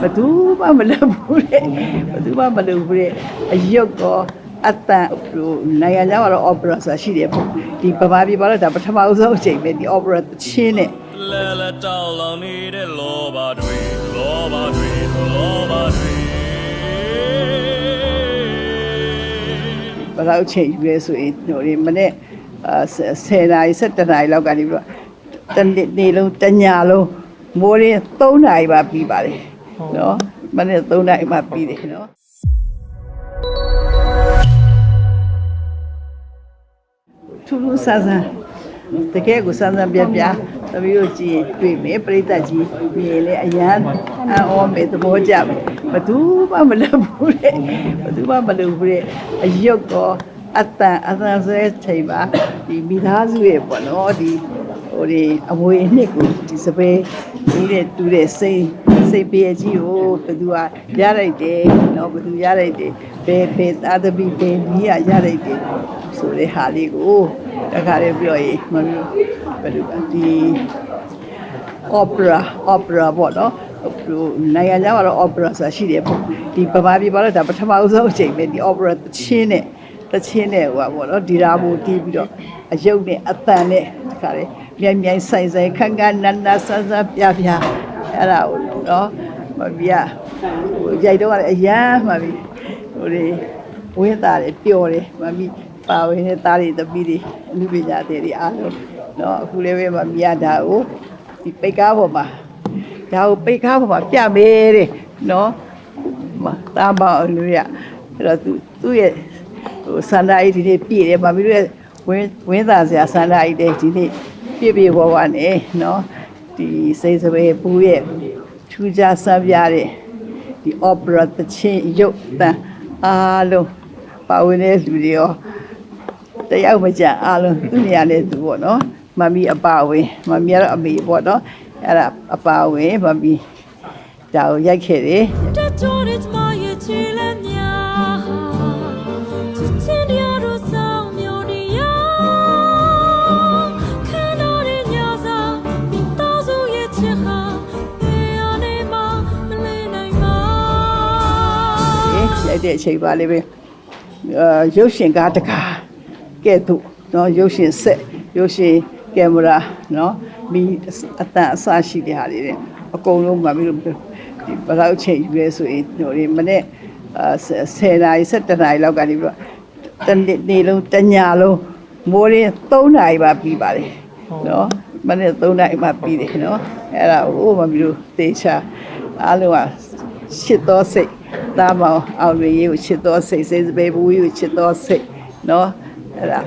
ဘသူမှမလုပ်ဘူးတဲ့ဘသူမှမလုပ်ဘူးတဲ့အယုတ်ကောအတန်ဟိုနိုင်ငံခြားမှာတော့ opera ဆိုတာရှိတယ်ပေါ့ဒီဗမာပြည်မှာတော့ဒါပထမဦးဆုံးအချိန်ပဲဒီ opera သချင်းနဲ့လဲလဲတောင်းလောင်နေတဲ့လောဘတွေလောဘတွေလောဘတွေဘယ်လောက်ချိန်ယူလဲဆိုရင်ဟိုဒီမနေ့အာ10နာရီ17နာရီလောက်ကနေပြီးတော့တနေ့နေ့လုံးတညလုံးမိုးရင်း3နာရီမှပြီးပါတယ် နော်မနေ့3နာရီမှပြီးတယ်နော်ထူးထူးဆန်းဆန်းတကယ်ကိုဆန်းဆန်းပြပြသမီးတို့ကြည့်ရင်တွေ့မယ်ပြိတ္တကြီးမြင်လေအရန်အံ့ဩမယ်သဘောကျမယ်ဘသူမှမလုပ်ဘူးတဲ့ဘသူမှမလုပ်ဘူးတဲ့အယုတ်ကောအတန်အတန်ဆွဲချိန်ပါဒီမိသားစုရဲ့ပေါ့နော်ဒီဟိုဒီအမွေအနှစ်ကိုဒီစပယ်ဒီတဲ့တူတဲ့စိတ် စိတ်ပြေကြီးကိုဘသူကရလိုက်တယ်နော်ဘသူရလိုက်တယ်ဘယ်ဘယ်သားသမီးဘယ်ကြီးကရလိုက်တယ်ဆိုတဲ့ဟာလေးကိုတခါလေးပြောရင်မမျိုးဘယ်လိုကဒီ opera opera ပေါ့နော်ဟိုနိုင်ငံခြားမှာတော့ opera ဆိုတာရှိတယ်ပေါ့ဒီဗမာပြည်မှာတော့ဒါပထမဦးဆုံးအချိန်ပဲဒီ opera သချင်းနဲ့သချင်းနဲ့ဟိုပါပေါ့နော်ဒီရာမိုတီးပြီးတော့အယုတ်နဲ့အတန်နဲ့တခါလေမြိုင်မြိုင်ဆိုင်ဆိုင်ခန်းခန်းနန်းနန်းဆန်းဆန်းပြပြ အဲ့ဒါကိုနော်မပြဟိုရိုက်တော့လည်းအရန်မှပြီဟိုလေဝင်းသားတယ်ပျော်တယ်မမီပါဝင်တဲ့သားတွေသမီးတွေအမှုပညာတွေအားလုံးနော်အခုလည်းပဲမမီရတာကိုဒီပိတ်ကားပေါ်မှာဒါကိုပိတ်ကားပေါ်မှာပြမယ်တဲ့နော်မတာမအောင်လို့ရအဲ့တော့သူသူ့ရဲ့ဟိုဆန္ဒကြီးဒီနေ့ပြည့်တယ်မမီတို့ရဲ့ဝင်းဝင်းသားစရာဆန္ဒကြီးတဲ့ဒီနေ့ပြည့်ပြည့်ပေါ်ပါနဲ့နော် ဒီစိတ်စပယ်ပူရဲ့ထူးခြားဆန်းပြတဲ့ဒီ opera သချင်းရုပ်တန်အားလုံးပါဝင်တဲ့လူတွေရောတယောက်မကြအားလုံးသူ့နေရာနဲ့သူပေါ့နော်မမီအပါဝင်မမီကတော့အမေပေါ့နော်အဲ့ဒါအပါဝင်မမီဒါကိုရိုက်ခဲ့တယ် ရိုက်တဲ့အချိန်ပါလေးပဲအာရုပ်ရှင်ကားတကားကဲ့သို့နော်ရုပ်ရှင်ဆက်ရုပ်ရှင်ကင်မရာနော်မီအတန်အစရှိတဲ့ဟာတွေတဲ့အကုန်လုံးမမီတို့ဒီဘယ်လောက်အချိန်ယူလဲဆိုရင်ဟိုဒီမနေ့အာ10နာရီ17နာရီလောက်ကနေပြီးတော့တနေ့နေ့လုံးတညလုံးမိုးရင်း3နာရီမှပြီးပါတယ်နော်မနေ့3နာရီမှပြီးတယ်နော်အဲ့ဒါဟိုမမီတို့သေချာအားလုံးကချစ်တော်စိတ် သားမောင်အောင်ရရေးကိုချစ်တော်စိတ်စေစပေဘူးကိုချစ်တော်စိတ်နော်အဲ့ဒါ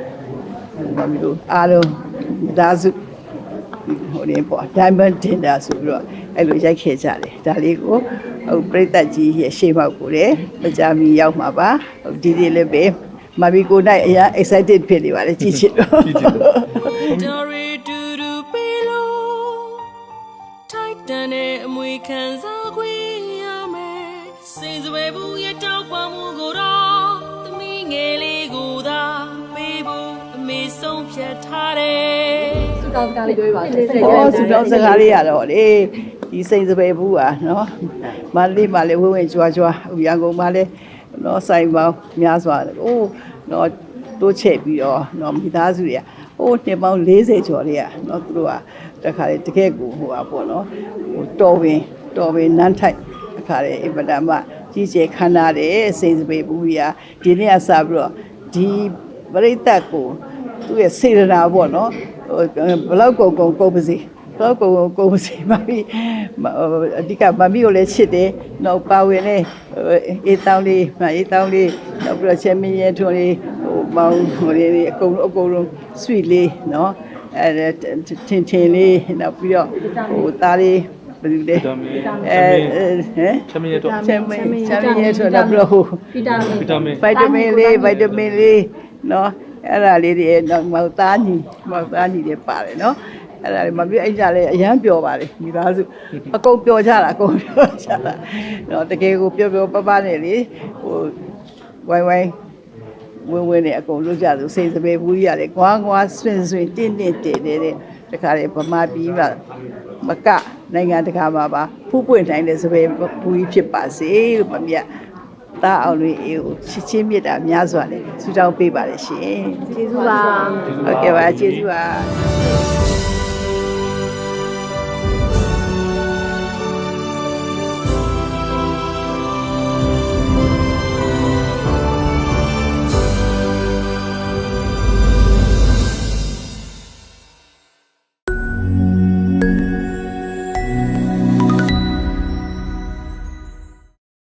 ဘာလို့အားလုံးဒါစုဟိုနေပေါ့ Diamond Dinner ဆိုပြီးတော့အဲ့လိုရိုက်ခဲ့ကြတယ်ဒါလေးကိုဟိုပြိသက်ကြီးရဲ့ရှေ့ပေါက်ကိုလည်းမကြမီရောက်မှာပါဟိုဒီဒီလေးပဲမဘီကိုနိုင်အရင် excited ဖြစ်နေပါလေကြည့်ချင်တော့ကြည့်ချင်တော့ Dory do do below Titan နဲ့အမွေခံစားခွင့် စိတ်စွဲဘူးရဲ့တောက်ပမှုကိုတော့သမီးငယ်လေးကိုသာပေးဖို့အမေဆုံးဖြတ်ထားတယ် ကောင်းစကားလေးပြောပြပါဦးဆက် ။အော်သူတော်စကားလေးရတော့လေဒီစိန်စပယ်ဘူးอ่ะเนาะမန္တလေးမှာလည်းဝင်းဝင်းကြွားကြွားဟိုရန်ကုန်မှာလည်းเนาะဆိုင်ပေါင်းများစွာအိုးเนาะတိုးချက်ပြီးတော့เนาะမိသားစုတွေကဟိုတင်ပေါင်း40ကျော်လေးอ่ะเนาะသူတို့ကတခါလေတကယ်ကိုဟိုอ่ะပေါ့เนาะဟိုတော်ပင်တော်ပင်နန်းထိုက်တခါလေအင်ပဒမ ကြီးကျယ်ခမ်းနားတယ်စိန်စပေပူရီယာဒီနေ့အစပြီးတော့ဒီပရိသတ်ကိုသူ့ရဲ့စေတနာပေါ့နော်ဘလောက်ကုန်ကုန်ကုန်ပါစေဘလောက်ကုန်ကုန်ကုန်ပါစေမမီအဓိကမမီကိုလည်းချစ်တယ်နောက်ပါဝင်လေအေးတောင်းလေးမအေးတောင်းလေးနောက်ပြီးတော့ချက်မင်းရဲထွန်းလေးဟိုမောင်ဟိုလေးအကုန်အကုန်လုံး sweet လေးနော်အဲတင်တင်လေးနောက်ပြီးတော့ဟိုသားလေး ဘယ်လိုလဲအဲဟမ်ချမင်းရတော့ချက်မင်းချက်မင်းရဲထွန်းနောက်ပြီးတော့ဟိုဗီတာမင်ဗီတာမင် ဗိုက်တမင်လေးဗိုက်တမင်လေးနော်အဲ့ဒါလေးတွေတော့မောက်သားညီမောက်သားညီတွေပါတယ်နော်အဲ့ဒါလေးမပြည့်အဲ့ကြလဲအရန်ပျော်ပါတယ်မိသားစုအကုန်ပျော်ကြတာအကုန်ပျော်ကြတာနော်တကယ်ကိုပျော်ပျော်ပပနဲ့လေဟိုဝိုင်းဝိုင်းဝင်းဝင်းနဲ့အကုန်လုပ်ကြသူစိတ်စပယ်ဘူးကြီးရတယ်ကွာကွာဆွင်ဆွင်တင့်တင့်တင့်နေတဲ့တခါလေဗမာပြည်မှာမက နိုင်ငံတကာမှာပါဖူးပွင့်တိုင်းတဲ့စပယ်ဘူးကြီးဖြစ်ပါစေလို့မမြတ်တာအောင်လေးအေးကိုချစ်ချင်းမြတ်တာများစွာနဲ့ဆုတောင်းပေးပါရရှင်ကျေးဇူးပါဟုတ်ကဲ့ပါကျေးဇူးပါ